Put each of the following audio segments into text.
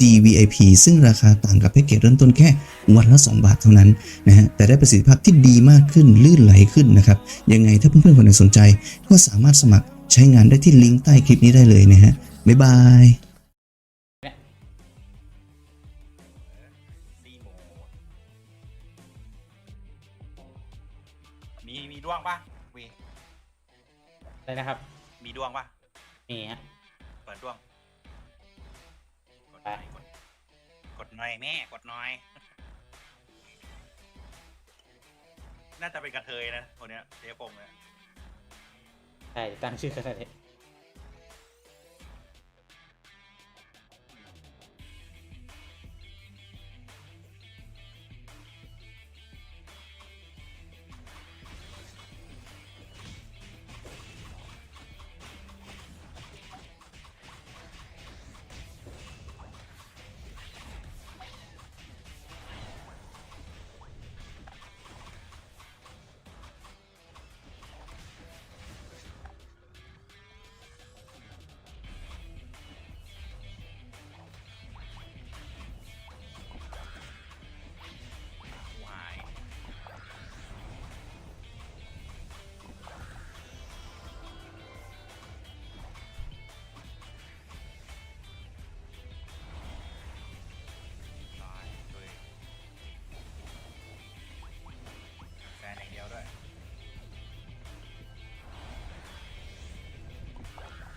GVIP ซึ่งราคาต่างกับแพ็กเกจเริ่มต้นแค่วันละ 2 บาทเท่านั้นนะฮะแต่ได้ประสิทธิภาพที่ดีมากขึ้นลื่นไหลขึ้นนะครับยังไงถ้าเพื่อนๆคนไหนสนใจ ก็สามารถสมัครใช้งานได้ที่ลิงก์ใต้คลิปนี้ได้เลยนะฮะบ๊ายบายซีโมมีมีดวงปะวีอะไรนะครับ มีดวงปะนี่ฮะ หน่อยแม่กดหน่อย น่าจะเป็นกระเทยนะคนเนี้ยเจ๊ปงเนี่ยใช่ตั้งชื่อขนาดนี้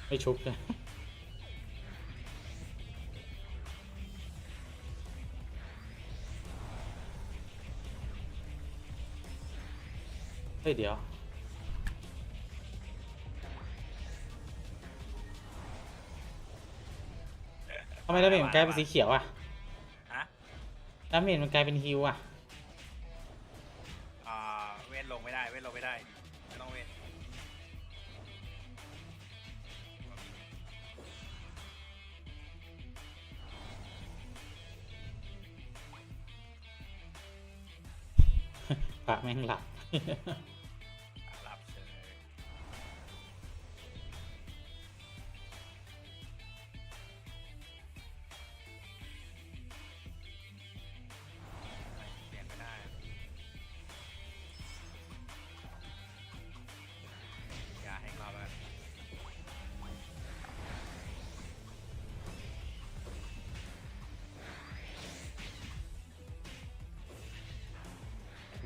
ไม่ชุบเลยเฮ้ยเดี๋ยว ทำไมดาเมจมันกลายเป็นสีเขียวอะฮะดาเมจมันกลายเป็นฮิวอะ อ่าเว้นลงไม่ได้ เว้นลงไม่ได้ไม่ต้องเว้น พระแม่งหลับรับ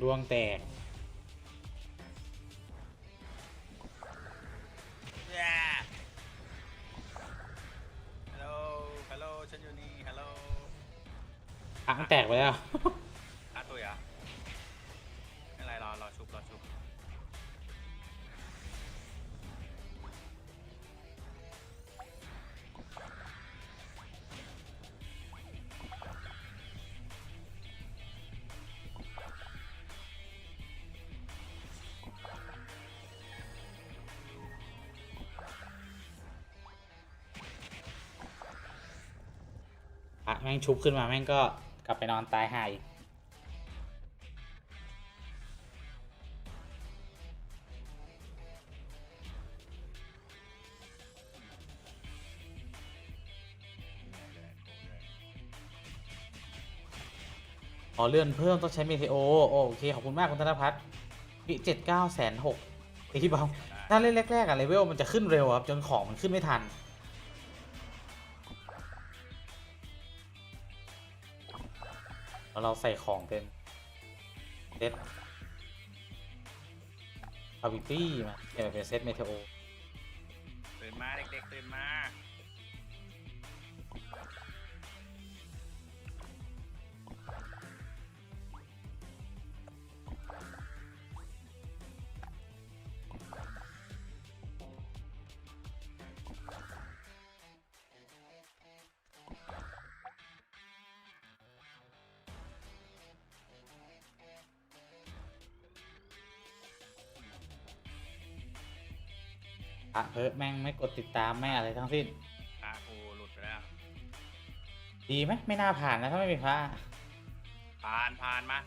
ดวงแตกฮัลโหล ฮัลโหล ฉันอยู่นี่ ฮัลโหลพระมันแตกไปแล้วอาตุยเหรอะไม่เป็นไรรอรอชุบรอชุบ แม่งชุบขึ้นมาแม่งก็กลับไปนอนตายหายอ๋อเลื่อนเพิ่มต้องใช้เมเทโอโอเค ขอบคุณมากคุณธนพัฒน์ปีเจ็ดเก้าแสนหกที่เบาถ้าเล่นแรกๆอะเลเวลมันจะขึ้นเร็วครับ จนของมันขึ้นไม่ทัน ใส่ของเป็นเซตอาบิตี้มาเะเป็นเซตเมเทโอตื่นมาเด็กๆตื่นมา อะเพิร์แม่งไม่กดติดตามไม่อะไรทั้งสิ้นพากูหลุดไปแล้ว ดีไหมไม่น่าผ่านนะถ้าไม่มีพระผ่านผ่านมา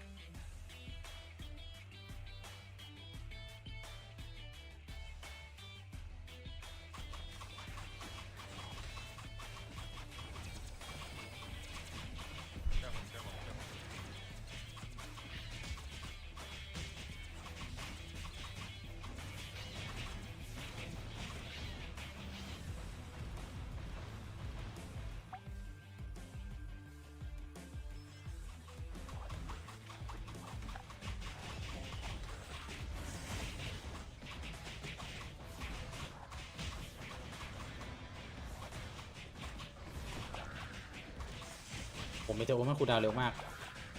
ผมไมเจอโอมันคูดาวเร็วมาก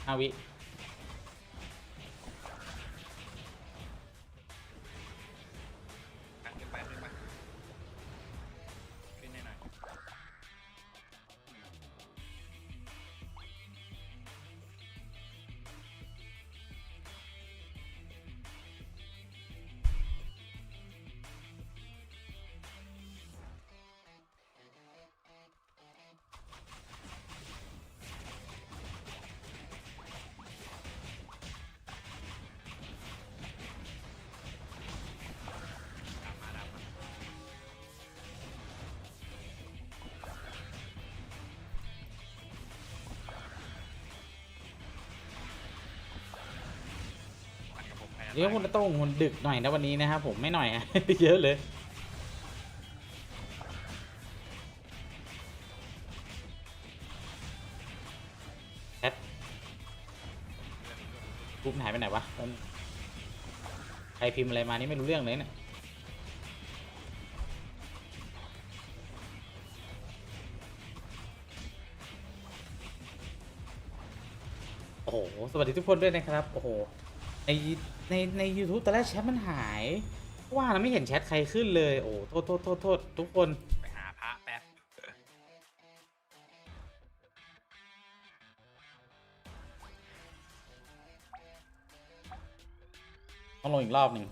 ห้าวิ เดี๋ยวคุณโต้งมันดึกหน่อยนะวันนี้นะครับผมไม่หน่อยอะเยอะเลยแอดรูปหายไปไหนวะตอนใครพิมพ์อะไรมานี่ไม่รู้เรื่องเลยเนี่ยโอ้โห สวัสดีทุกคนด้วยนะครับ โอ้โห ในในใน YouTube ตอนแรกแชทมันหาย ว่าเราไม่เห็นแชทใครขึ้นเลย โอ้โทษโทษโทษโทษทุกคน ไปหาพระแป๊บต้องลงอีกรอบหนึ่ง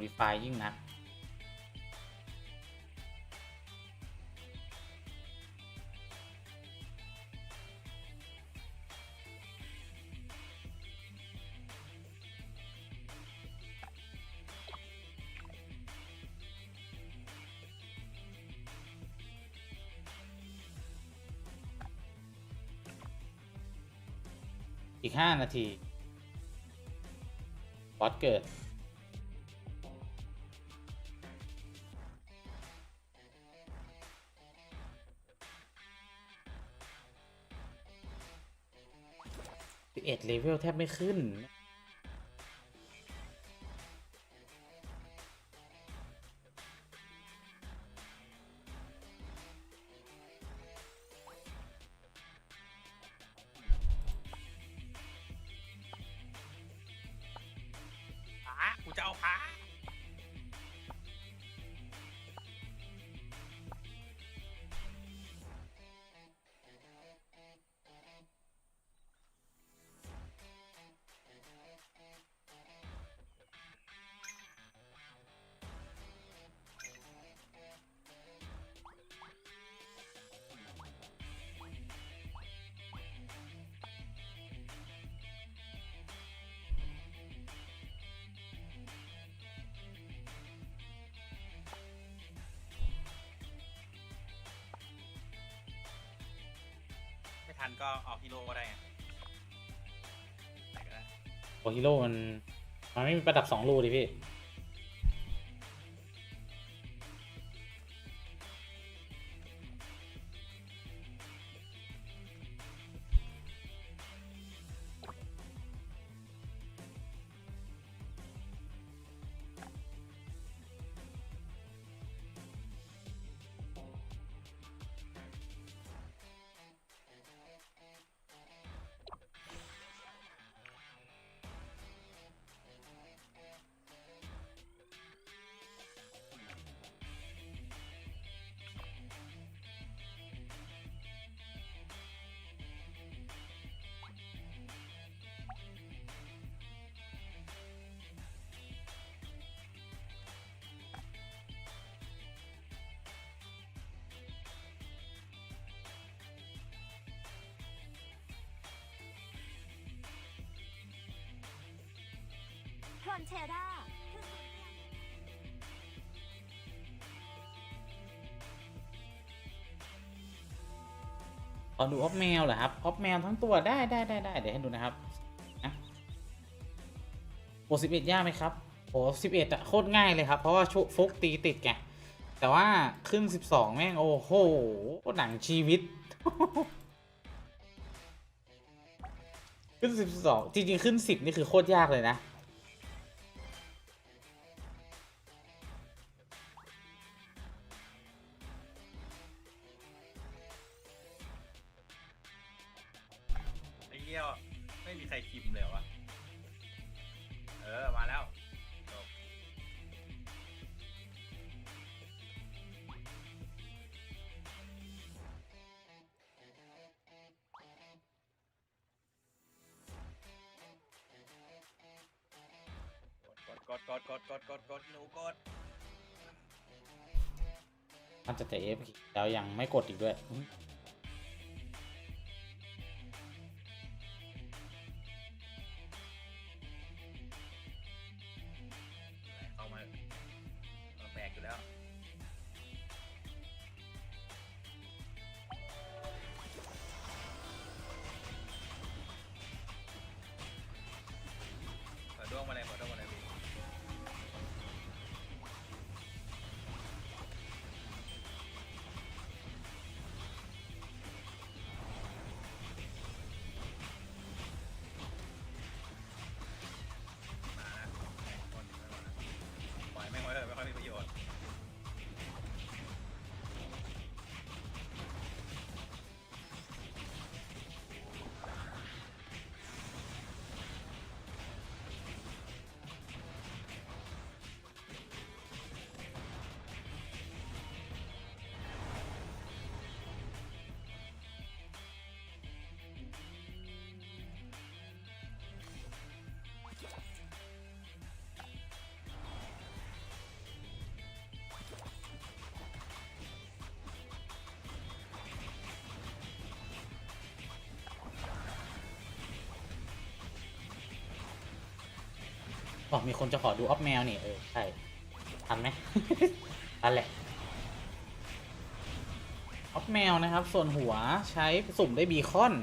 modify ยิ่งนัก อีกห้านาทีบอสเกิด เอ็ดเลเวลแทบไม่ขึ้น พระกูจะเอาพระ ก็เอาฮีโร่ก็ได้ไงไหนก็ได้ โอฮิโร่มัน มันไม่มีประดับสองรูดิพี่ อนเทราขอดูออฟแมวเหรอครับออฟแมวทั้งตัวได้ได้ได้ได้เดี๋ยวให้ดูนะครับนะโอสิบเอ็ดยากไหมครับโอ้สิบเอ็ดอะโคตรง่ายเลยครับ เพราะว่าชุฟุกตีติดไงแต่ว่าขึ้นสิบสองแม่ง โอ้โหหนังชีวิต ขึ้นสิบสองจริงๆ ขึ้นสิบนี่คือโคตรยากเลยนะ เหี้ยไม่มีใครพิมพ์เลยวะเออ มาแล้วจบกดกดกดกดกดกดกดหนูกด มันจะแต่เอฟแล้วยังไม่กดอีกด้วย อ๋อมีคนจะขอดูออฟแมวนี่เออใช่ทันไหมทันแหละออฟแมวนะครับ ส่วนหัวใช้สุ่มได้บีคอน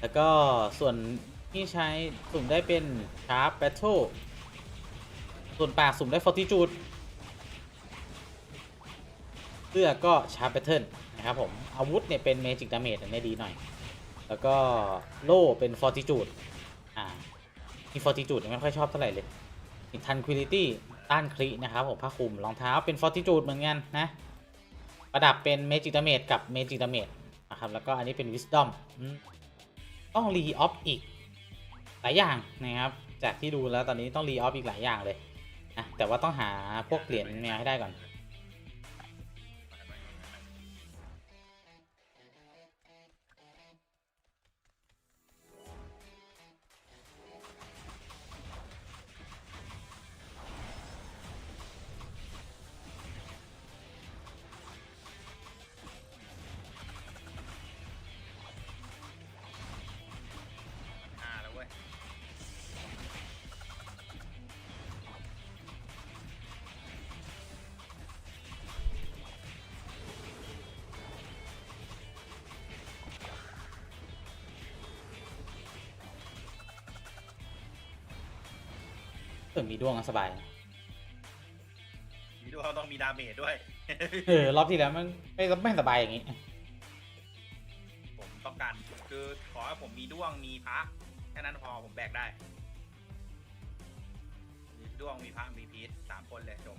แล้วก็ส่วนที่ใช้สุ่มได้เป็นชาร์ปแบทเทิลส่วนปากสุ่มได้ฟอร์ติจูดเสื้อก็ชาร์ปแบทเทิลนะครับผมอาวุธเนี่ยเป็นเมจิกดาเมจอันนี้ดีหน่อย แล้วก็โล่เป็นฟอร์ติจูดอ่า มีฟอร์ติจูดไม่ค่อยชอบเท่าไหร่เลยมีทันควิลิตี้ต้านครินะครับผมผ้าคลุมรองเท้าเป็นฟอร์ติจูดเหมือนกันนะประดับเป็นเมจิกดาเมจกับเมจิกดาเมจนะครับแล้วก็อันนี้เป็นวิสดอมต้องรีออฟอีกหลายอย่างนะครับ จากที่ดูแล้วตอนนี้ต้องรีออฟอีกหลายอย่างเลยนะแต่ว่าต้องหาพวกเหรียญแมวให้ได้ก่อน เออมีดวงก็สบายนะมีด้วยต้องมีดาเมจด้วย เออ รอบที่แล้วมันไม่ไม่สบายอย่างงี้ ผมต้องการคือขอให้ผมมีด้วงมีพระแค่นั้นพอผมแบกได้ มีด้วงมีพระมีพีทสามคนเลยจบ